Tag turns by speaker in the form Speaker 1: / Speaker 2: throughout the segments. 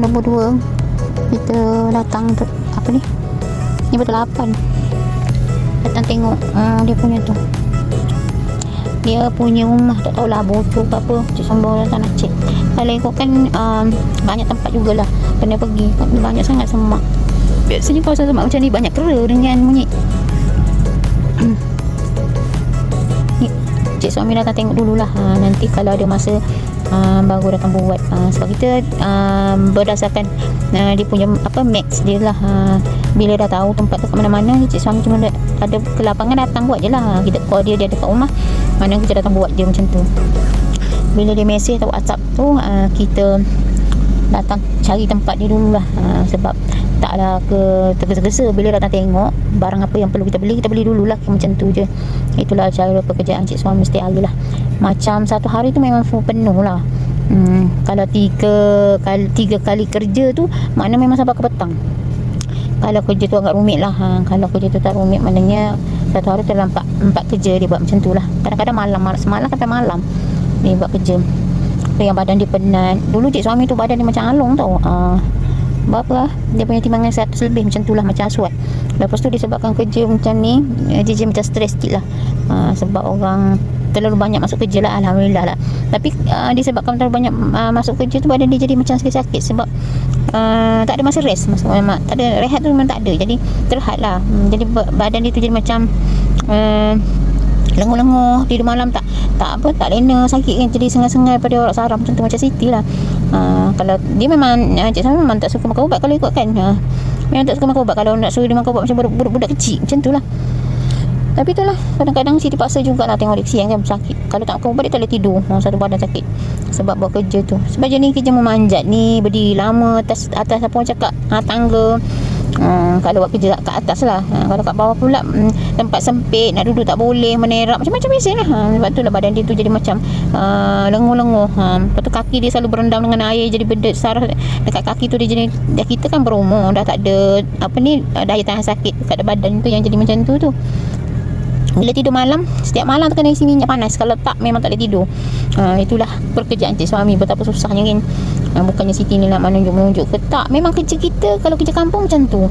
Speaker 1: 22 kita datang tu apa ni? Ni betul 8 datang tengok uh, dia punya tu. Dia punya rumah tak tahulah bocor ke apa. Cik sombong datang nak cek kalau ikutkan um, banyak tempat jugalah. Kena pergi. Banyak sangat semak. Biasanya kawasan semak macam ni banyak kera dengan monyet. Ni cik suami datang tengok dululah. Ha, nanti kalau ada masa uh, baru datang buat. Uh, sebab kita uh, berdasarkan uh, dia punya apa max dia lah. Uh, bila dah tahu tempat tu kat mana-mana cik suami cuma ada, ada kelapangan datang buat je lah. Kita call dia dia dekat rumah mana kita datang buat dia macam tu. Bila dia mesej atau whatsapp tu uh, kita datang cari tempat dia dulu lah. Uh, sebab taklah ke tergesa-gesa bila datang tengok barang apa yang perlu kita beli kita beli dululah macam tu je. Itulah cara pekerjaan cik suami setiap hari lah. Macam satu hari tu memang full penuh lah. Hmm, kalau tiga kali, tiga kali kerja tu makna memang sampai ke petang. Kalau kerja tu agak rumit lah ha. kalau kerja tu tak rumit maknanya satu hari tu dalam empat, empat kerja dia buat macam tu lah. Kadang-kadang malam malam semalam sampai malam dia buat kerja. Yang badan dia penat. Dulu cik suami tu badan dia macam alung tau uh, berapa dia punya timbangan 100 lebih macam tu lah macam aswad lepas tu disebabkan kerja macam ni eh, dia, macam stres sikit lah. Uh, sebab orang terlalu banyak masuk kerja lah Alhamdulillah lah. Tapi uh, disebabkan terlalu banyak uh, masuk kerja tu badan dia jadi macam sakit-sakit sebab uh, tak ada masa rest. Masa, memang tak ada rehat tu memang tak ada. Jadi terhad lah. Hmm, jadi badan dia tu jadi macam uh, lenguh-lenguh. Tidur malam tak tak apa tak lena sakit kan. Jadi sengai-sengai pada orang sarap macam tu macam Siti lah uh, kalau dia memang uh, Cik Sama memang tak suka makan ubat kalau ikut kan? Uh, memang tak suka makan ubat. Kalau nak suruh dia makan ubat macam budak-budak kecil macam tu lah. Tapi itulah kadang-kadang Siti paksa jugalah tengok dia kan sakit. Kalau tak makan ubat dia tak boleh tidur. Uh, satu badan sakit. Sebab buat kerja tu. Sebab jenis kerja memanjat ni berdiri lama atas atas apa orang cakap uh, tangga Hmm, kalau buat kerja kat atas lah. Ha, Kalau kat bawah pula hmm, Tempat sempit Nak duduk tak boleh Menerak Macam-macam biasa lah. Ha, Sebab tu lah badan dia tu Jadi macam uh, Lenguh-lenguh. Ha, Lepas tu kaki dia selalu berendam Dengan air Jadi benda sarah. Dekat kaki tu dia jadi Dah kita kan berumur Dah tak ada Apa ni Daya tahan sakit Dekat badan tu Yang jadi macam tu tu. Bila tidur malam Setiap malam tu kena isi minyak panas. Kalau tak memang tak boleh tidur. Ha, Itulah pekerjaan cik suami. Betapa susahnya kan ha, Bukannya Siti ni nak menunjuk-menunjuk ke? Tak memang kerja kita Kalau kerja kampung macam tu.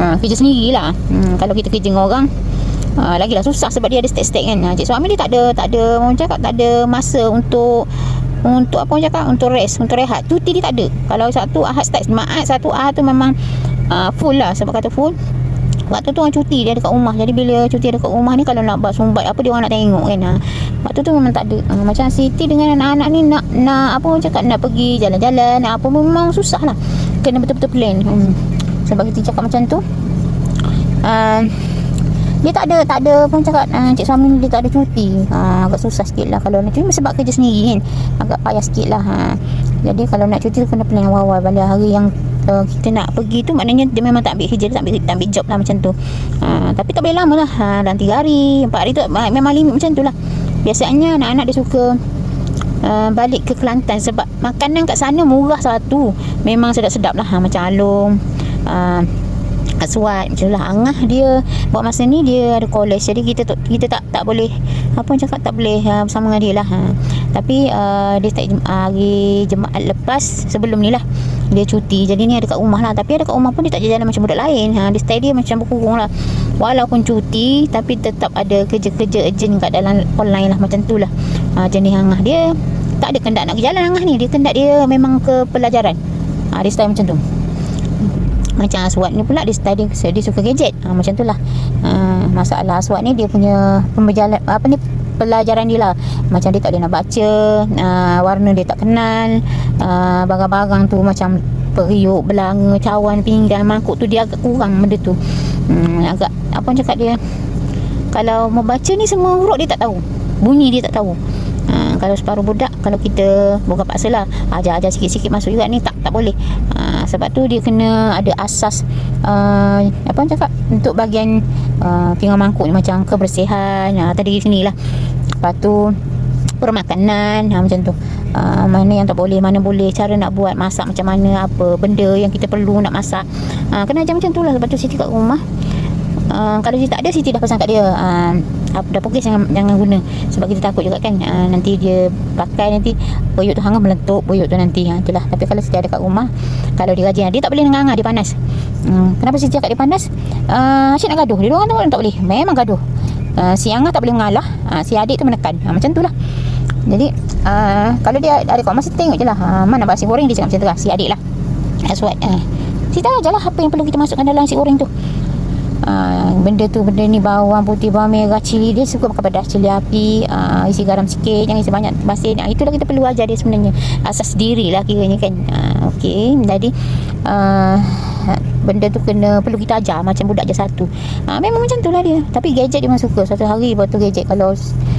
Speaker 1: Ha, Kerja sendiri lah hmm, Kalau kita kerja dengan orang ha, Lagilah susah Sebab dia ada step-step kan. Ha, Cik suami dia tak ada Tak ada Orang cakap tak ada masa untuk untuk apa orang cakap untuk rest untuk rehat. Cuti dia tak ada. Kalau satu ahad start maat satu ahad tu memang uh, full lah. Sebab kata full Waktu tu orang cuti dia dekat rumah. Jadi bila cuti dekat rumah ni Kalau nak buat sumbat Apa dia orang nak tengok kan ha. Waktu tu memang tak ada. Ha, Macam Siti dengan anak-anak ni Nak nak apa orang cakap Nak pergi jalan-jalan Nak apa memang susah lah. Kena betul-betul plan. Hmm. Sebab kita cakap macam tu uh, dia tak ada tak ada pun cakap uh, cik suami ni dia tak ada cuti. Ha, agak susah sikit lah kalau nak cuti. Sebab kerja sendiri kan agak payah sikit lah ha. jadi kalau nak cuti kena plan awal-awal. Pada hari yang uh, kita nak pergi tu maknanya dia memang tak ambil kerja dia tak ambil, tak ambil job lah macam tu. Uh, tapi tak boleh lama lah. Ha, dalam 3 hari 4 hari tu uh, memang limit macam tu lah. Biasanya anak-anak dia suka Uh, balik ke Kelantan sebab makanan kat sana murah satu. Memang sedap-sedap lah. Ha, macam alung uh, aswad macam lah. Angah dia buat masa ni dia ada college. Jadi kita kita tak tak boleh apa cakap tak boleh uh, bersama dengan dia lah. Ha. tapi uh, dia start hari jemaat lepas sebelum ni lah dia cuti. Jadi ni ada kat rumah lah. Tapi ada kat rumah pun dia tak jalan macam budak lain. Ha. dia stay dia macam berkurung lah. Walaupun cuti tapi tetap ada kerja-kerja urgent kat dalam online lah. Macam tu lah. Ha, jenis angah dia. Tak ada kendak nak ke jalan angah ni. Dia kendak dia memang ke pelajaran. Ha, dia style macam tu. Macam Aswad ni pula dia study dia suka gadget. Ha, macam tu lah. Ha, masalah Aswad ni dia punya pemberjalan apa ni pelajaran dia lah. Macam dia tak ada nak baca uh, warna dia tak kenal uh, barang-barang tu macam periuk, belanga, cawan, pinggan, mangkuk tu dia agak kurang benda tu. Hmm, agak apa cakap dia kalau mau baca ni semua huruf dia tak tahu. Bunyi dia tak tahu. Ha, kalau separuh budak kalau kita bukan paksa lah ajar-ajar sikit-sikit masuk juga ni tak tak boleh. Ha, sebab tu dia kena ada asas uh, apa cakap untuk bahagian uh, pinggan mangkuk ni macam kebersihan. Ha, tadi sini lah. Lepas tu permakanan ha, macam tu. Uh, mana yang tak boleh mana boleh cara nak buat masak macam mana apa benda yang kita perlu nak masak. Uh, kena ajar macam tu lah. Sebab tu Siti kat rumah. Uh, kalau dia tak ada Siti dah pesan kat dia. Uh, uh, dah pukis jangan jangan guna. Sebab kita takut juga kan uh, nanti dia pakai nanti boyok tu hangat meletup boyok tu nanti. Ha, itulah. Tapi kalau Siti ada kat rumah kalau dia rajin dia tak boleh nganga dia panas. Hmm, kenapa Siti cakap dia panas? Uh, asyik nak gaduh. Dia orang tu tak boleh. Memang gaduh. Uh, si Angah tak boleh mengalah. Uh, si adik tu menekan. Uh, macam tu lah. Jadi uh, kalau dia ada kat masa tengok je lah. Uh, mana nasi goreng dia cakap macam tu lah. Si adik lah. That's what uh, Siti tahu je lah apa yang perlu kita masukkan dalam nasi goreng tu Uh, benda tu benda ni bawang putih bawang merah cili dia suka pakai pedas cili api uh, isi garam sikit jangan isi banyak masin uh, itulah kita perlu ajar dia sebenarnya. Asas diri lah kiranya kan. Uh, okey. Jadi uh, benda tu kena perlu kita ajar macam budak je satu. Uh, memang macam tu lah dia. Tapi gadget dia memang suka. Satu hari buat tu gadget kalau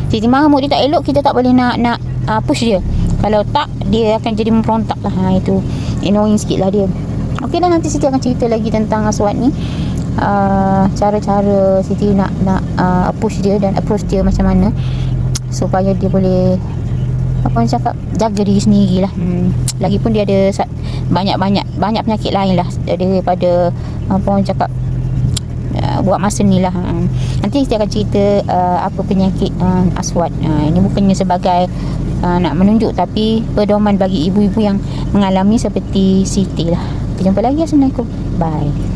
Speaker 1: Siti Mahmud dia tak elok kita tak boleh nak nak uh, push dia. Kalau tak dia akan jadi memperontak lah. Ha, itu annoying sikit lah dia. Okey dah nanti Siti akan cerita lagi tentang Aswad ni uh, cara-cara Siti nak nak uh, approach dia dan approach dia macam mana. Supaya dia boleh apa orang cakap jaga diri sendiri lah hmm. lagipun dia ada banyak-banyak banyak penyakit lain lah daripada apa orang cakap uh, buat masa ni lah. Hmm. nanti saya akan cerita uh, apa penyakit uh, aswad. Uh, ini bukannya sebagai uh, nak menunjuk tapi pedoman bagi ibu-ibu yang mengalami seperti Siti lah. Kita jumpa lagi. Assalamualaikum. Bye